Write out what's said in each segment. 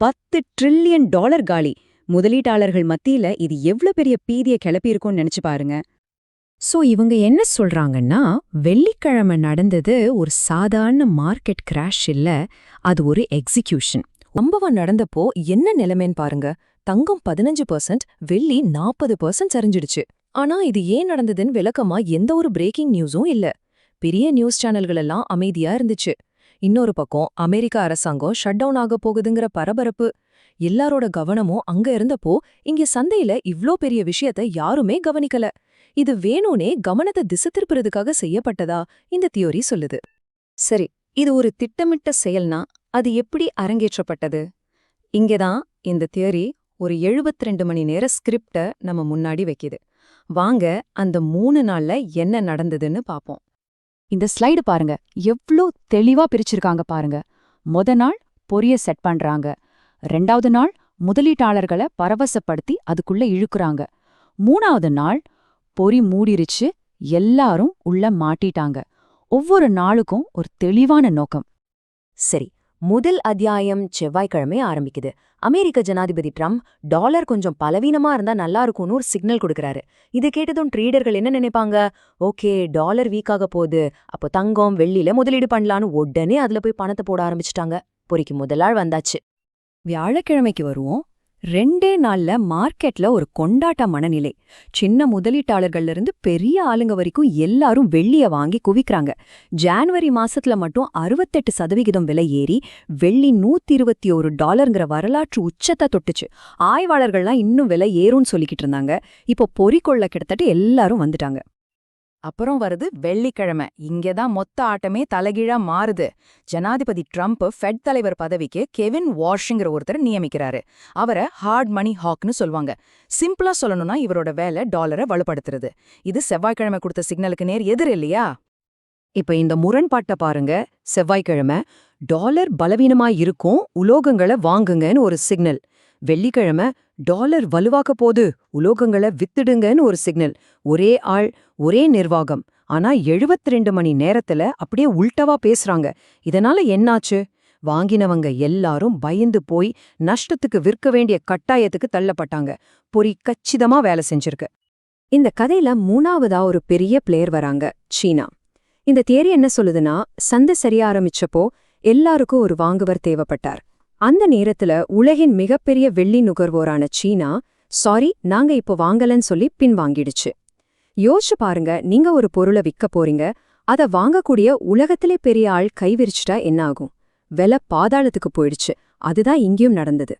பத்து trillion dollar காலி. முதலீட்டாளர்கள் மத்தியில இது எவ்ளோ பெரிய பீதிய கிளப்பியிருக்கும்னு நினைச்சு பாருங்க. சோ இவங்க என்ன சொல்றாங்கன்னா வெள்ளிக்கிழமை நடந்தது ஒரு சாதாரண மார்க்கெட் கிராஷ் இல்ல அது ஒரு எக்ஸிகியூஷன் சம்பவம் நடந்தப்போ என்ன நிலைமைன்னு பாருங்க. தங்கம் பதினஞ்சு பர்சன்ட் வெள்ளி நாற்பது பர்சன்ட் சரிஞ்சிடுச்சு. ஆனா இது ஏன் நடந்ததுன்னு விளக்கமா எந்த ஒரு பிரேக்கிங் நியூஸும் இல்ல. பெரிய நியூஸ் சேனல்கள் எல்லாம் அமைதியா இருந்துச்சு. இன்னொரு பக்கம் அமெரிக்க அரசாங்கம் ஷட் டவுன் ஆக போகுதுங்கிற பரபரப்பு எல்லாரோட கவனமும் அங்க இருந்தப்போ இங்க சந்தையில இவ்ளோ பெரிய விஷயத்த யாருமே கவனிக்கல. இது வேணும்னே கவனத்தை திசை திருப்புறதுக்காக செய்யப்பட்டதா இந்த தியோரி சொல்லுது. சரி இது ஒரு திட்டமிட்ட செயல்னா அது எப்படி அரங்கேற்றப்பட்டது? இங்கதான் இந்த தியரி ஒரு 72 மணி நேர ஸ்கிரிப்ட நம்ம முன்னாடி வைக்குது. வாங்க அந்த மூணு நாள்ல என்ன நடந்ததுன்னு பாப்போம். இந்த ஸ்லைடு பாருங்க. எவ்ளோ தெளிவா பிரிச்சிருக்காங்க பாருங்க. மொத நாள் பொரிய செட் பண்றாங்க. ரெண்டாவது நாள் முதலீட்டாளர்களை பரவசப்படுத்தி அதுக்குள்ள இழுக்குறாங்க. மூணாவது நாள் பொறி மூடிருச்சு எல்லாரும் உள்ள மாட்டிட்டாங்க. ஒவ்வொரு நாளுக்கும் ஒரு தெளிவான நோக்கம். சரி முதல் அத்தியாயம் செவ்வாய்க்கிழமை ஆரம்பிக்குது. அமெரிக்க ஜனாதிபதி ட்ரம்ப் டாலர் கொஞ்சம் பலவீனமா இருந்தா நல்லா இருக்கும்னு ஒரு சிக்னல் கொடுக்கறாரு. இது கேட்டதும் ட்ரேடர்கள் என்ன நினைப்பாங்க? ஓகே டாலர் வீக்காக போகுது அப்போ தங்கம் வெள்ளியில முதலீடு பண்ணலான்னு உடனே அதுல போய் பணத்தை போட ஆரம்பிச்சிட்டாங்க. பொறிக்கு முதலாள் வந்தாச்சு. வியாழக்கிழமைக்கு வருவோம். ரெண்டே நாள்ல மார்க்கெட்ல ஒரு கொண்டாட்ட மனநிலை. சின்ன முதலீட்டாளர்கள்ல இருந்து பெரிய ஆளுங்க வரைக்கும் எல்லாரும் வெள்ளிய வாங்கி குவிக்கிறாங்க. ஜான்வரி மாசத்துல மட்டும் அறுபத்தெட்டு சதவிகிதம் விலை ஏறி வெள்ளி நூத்தி இருபத்தி ஒரு டாலர்ங்கிற வரலாற்று உச்சத்தை தொட்டுச்சு. ஆய்வாளர்கள்லாம் இன்னும் விலை ஏறும்னு சொல்லிக்கிட்டு இருந்தாங்க. இப்போ பொறிக்கொள்ள கிட்டத்தட்ட எல்லாரும் வந்துட்டாங்க. அப்புறம் வருது வெள்ளிக்கிழமை. இங்கதான் மொத்த ஆட்டமே தலைகீழா மாறுது. ஜனாதிபதி ட்ரம்ப் ஃபெட் தலைவர் பதவிக்கு கெவின் வாஷிங்கிற ஒருத்தர் நியமிக்கிறாரு. அவரை ஹார்ட் மணி ஹாக்னு சொல்லுவாங்க. சிம்பிளா சொல்லணும்னா இவரோட வேலை டாலரை வலுப்படுத்துறது. இது செவ்வாய்க்கிழமை கொடுத்த சிக்னலுக்கு நேர் எதிர் இல்லையா? இப்ப இந்த முரண்பாட்டை பாருங்க. செவ்வாய்க்கிழமை டாலர் பலவீனமா இருக்கும் உலோகங்களை வாங்குங்கன்னு ஒரு சிக்னல். வெள்ளிக்கிழமை டாலர் வலுவாக்க போது உலோகங்களை வித்துடுங்கன்னு ஒரு சிக்னல். ஒரே ஆள் ஒரே நிர்வாகம். ஆனா 72 மணி நேரத்துல அப்படியே உல்டவா பேசுறாங்க. இதனால என்னாச்சு? வாங்கினவங்க எல்லாரும் பயந்து போய் நஷ்டத்துக்கு விற்க வேண்டிய கட்டாயத்துக்கு தள்ளப்பட்டாங்க. பொறி கச்சிதமா வேலை செஞ்சிருக்கு. இந்த கதையில மூணாவதா ஒரு பெரிய பிளேயர் வராங்க சீனா. இந்த தேரி என்ன சொல்லுதுன்னா சந்தை சரிய ஆரம்பிச்சப்போ எல்லாருக்கும் ஒரு வாங்குவர் தேவைப்பட்டார். அந்த நேரத்துல உலகின் மிகப்பெரிய வெள்ளி நுகர்வோரான சீனா சாரி நாங்க இப்போ வாங்கலன்னு சொல்லி பின்வாங்கிடுச்சு யோசிச்சு பாருங்க நீங்க ஒரு பொருளை விற்க போறீங்க அத வாங்கக்கூடிய உலகத்திலே பெரிய ஆள் கைவிரிச்சிட்டா என்ன ஆகும்? விலை பாதாளத்துக்கு போயிடுச்சு. அதுதான் இங்கேயும் நடந்தது.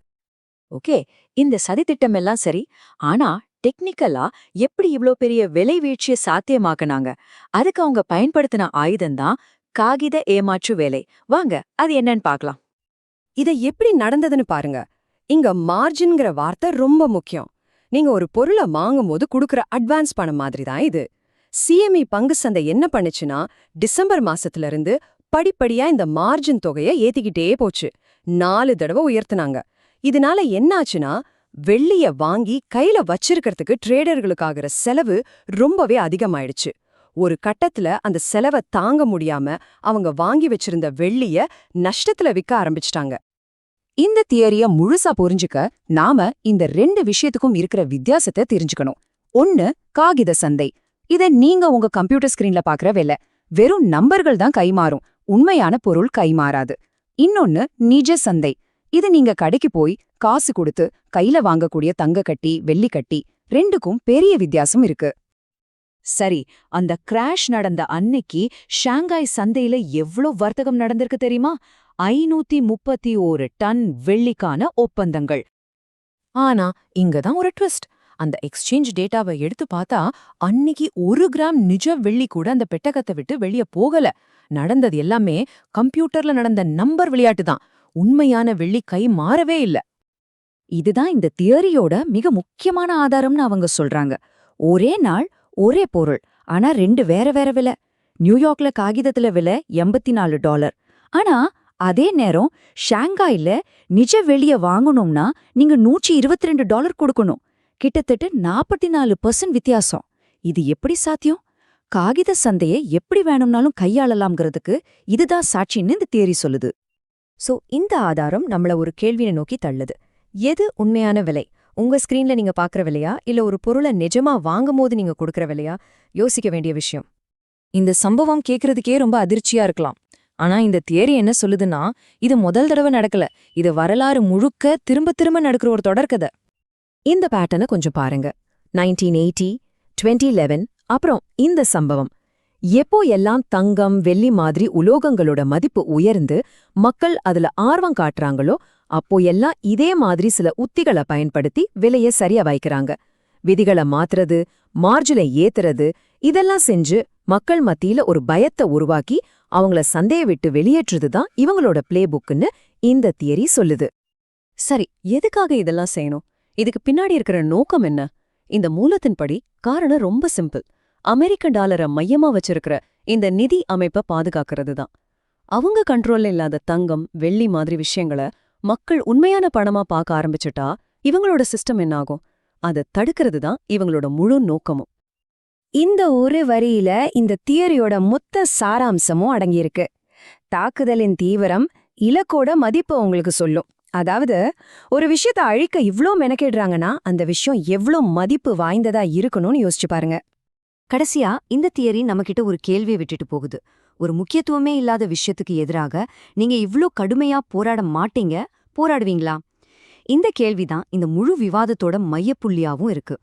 ஓகே இந்த சதித்திட்டம் எல்லாம் சரி ஆனா டெக்னிக்கலா எப்படி இவ்ளோ பெரிய விலை வீழ்ச்சியை சாத்தியமாக்குனாங்க? அதுக்கு அவங்க பயன்படுத்தின ஆயுதம்தான் காகித ஏமாற்று வேலை. வாங்க அது என்னன்னு பார்க்கலாம். இத எப்படி நடந்ததுன்னு பாருங்க. இங்க மார்ஜின்ங்கிற வார்த்தை ரொம்ப முக்கியம். நீங்க ஒரு பொருளை வாங்கும்போது கொடுக்குற அட்வான்ஸ் பணம் மாதிரி தான் இது. சிஎம்இ பங்கு சந்தை என்ன பண்ணுச்சுன்னா டிசம்பர் மாசத்துல இருந்து படிப்படியா இந்த மார்ஜின் தொகையை ஏத்திக்கிட்டே போச்சு. நாலு தடவை உயர்த்துனாங்க. இதனால என்னாச்சுன்னா வெள்ளிய வாங்கி கையில வச்சிருக்கிறதுக்கு ட்ரேடர்களுக்காகிற செலவு ரொம்பவே அதிகமாயிடுச்சு. ஒரு கட்டத்துல அந்த செலவை தாங்க முடியாம அவங்க வாங்கி வச்சிருந்த வெள்ளிய நஷ்டத்துல விற்க ஆரம்பிச்சிட்டாங்க. இந்த தியரிய முழுசா புரிஞ்சுக்க நாம இந்த ரெண்டு விஷயத்துக்கும் இருக்கிற வித்தியாசத்தை தெரிஞ்சுக்கணும். ஒன்னு காகித சந்தை. இத நீங்க உங்க கம்ப்யூட்டர் ஸ்கிரீன்ல பாக்குற வேலை. வெறும் நம்பர்கள் தான் கைமாறும் உண்மையான பொருள் கைமாறாது இன்னொன்னு நிஜ சந்தை. இது நீங்க கடைக்கு போய் காசு கொடுத்து கையில வாங்கக்கூடிய தங்க கட்டி வெள்ளி கட்டி ரெண்டுக்கும் பெரிய வித்தியாசம் இருக்கு. சரி அந்த கிராஷ் நடந்த அன்னைக்கு ஷாங்காய் சந்தையில எவ்ளோ வர்த்தகம் நடந்திருக்கு தெரியுமா? ஐநூத்தி முப்பத்தி ஓரு டன் வெள்ளிக்கான ஒப்பந்தங்கள். ஆனா இங்கதான் ஒரு ட்விஸ்ட் அந்த எக்ஸ்சேஞ்ச் டேட்டாவை எடுத்து பார்த்தா அன்னிக்கு ஒரு கிராம் நிஜ வெள்ளி கூட அந்த பெட்டகத்தை விட்டு வெளிய போகல. நடந்தது எல்லாமே கம்ப்யூட்டர்ல நடந்த நம்பர் விளையாட்டு தான். உண்மையான வெள்ளி கை மாறவே இல்ல. இதுதான் இந்த தியரியோட மிக முக்கியமான ஆதாரம்னு அவங்க சொல்றாங்க. ஒரே நாள் ஒரே பொருள். ஆனா ரெண்டு வேற வேற விலை. நியூயார்க்ல காகிதத்துல விலை எண்பத்தி நாலு டாலர். ஆனா அதே நேரம் ஷாங்காயில நிஜ வெளிய வாங்கணும்னா நீங்க நூற்றி இருபத்தி ரெண்டு டாலர் கொடுக்கணும். கிட்டத்தட்ட நாற்பத்தி நாலு பர்சன்ட் வித்தியாசம். இது எப்படி சாத்தியம்? காகித சந்தையை எப்படி வேணும்னாலும் கையாளலாம்ங்கிறதுக்கு இதுதான் சாட்சின்னு இந்த தேரி சொல்லுது. சோ இந்த ஆதாரம் நம்மள ஒரு கேள்வியை நோக்கி தள்ளுது. எது உண்மையான விலை? உங்க ஸ்கிரீன்ல நீங்க பாக்குற விலையா இல்ல ஒரு பொருளை நிஜமா வாங்கும்போது நீங்க கொடுக்கற விலையா யோசிக்க வேண்டிய விஷயம். இந்த சம்பவம் கேக்குறதுக்கே ரொம்ப அதிர்ச்சியா இருக்கலாம். ஆனா இந்த தியரி என்ன சொல்லுதுன்னா இது முதல் தடவை நடக்கல. இது வரலாறு முழுக்க திரும்ப திரும்ப நடக்கிற ஒரு தொடர்கதை. இந்த பேட்டர்னை கொஞ்சம் பாருங்க. நைன்டீன் எயிட்டி டுவெண்ட்டி லெவன் அப்புறம் இந்த சம்பவம். எப்போ எல்லாம் தங்கம் வெள்ளி மாதிரி உலோகங்களோட மதிப்பு உயர்ந்து மக்கள் அதுல ஆர்வம் காட்டுறாங்களோ அப்போ எல்லாம் இதே மாதிரி சில உத்திகளை பயன்படுத்தி விலைய சரியா வைக்கிறாங்க விதிகளை மாத்துறது மார்ஜினை ஏத்துறது இதெல்லாம் செஞ்சு மக்கள் மத்தியில ஒரு பயத்தை உருவாக்கி அவங்கள சந்தேக விட்டு வெளியேற்றுறது தான் இவங்களோட பிளே புக்குன்னு இந்த தியரி சொல்லுது. சரி எதுக்காக இதெல்லாம் செய்யணும்? இதுக்கு பின்னாடி இருக்கிற நோக்கம் என்ன? இந்த மூலத்தின்படி காரணம் ரொம்ப சிம்பிள் அமெரிக்க டாலரை மையமா வச்சிருக்கிற இந்த நிதி அமைப்பை பாதுகாக்கிறது தான். அவங்க கண்ட்ரோல்ல இல்லாத தங்கம் வெள்ளி மாதிரி விஷயங்களை மக்கள் உண்மையான பணமா பார்க்க ஆரம்பிச்சுட்டா இவங்களோட சிஸ்டம் என்னாகும் அதை தடுக்கிறது தான் இவங்களோட முழு நோக்கமும். இந்த ஒரு வரியில இந்த தியரியோட மொத்த சாராம்சமும் அடங்கியிருக்கு. தாக்குதலின் தீவிரம் இலக்கோட மதிப்பு உங்களுக்கு சொல்லும். அதாவது ஒரு விஷயத்த அழிக்க இவ்ளோ மெனக்கிடுறாங்கன்னா அந்த விஷயம் எவ்ளோ மதிப்பு வாய்ந்ததா இருக்கணும்னு யோசிச்சு பாருங்க. கடைசியா இந்த தியரி நம்மகிட்ட ஒரு கேள்வியை விட்டுட்டு போகுது. ஒரு முக்கியத்துவமே இல்லாத விஷயத்துக்கு எதிராக நீங்க இவ்ளோ கடுமையா போராட மாட்டீங்க போராடுவீங்களா? இந்த கேள்விதான் இந்த முழு விவாதத்தோட மையப்புள்ளியாவும் இருக்கு.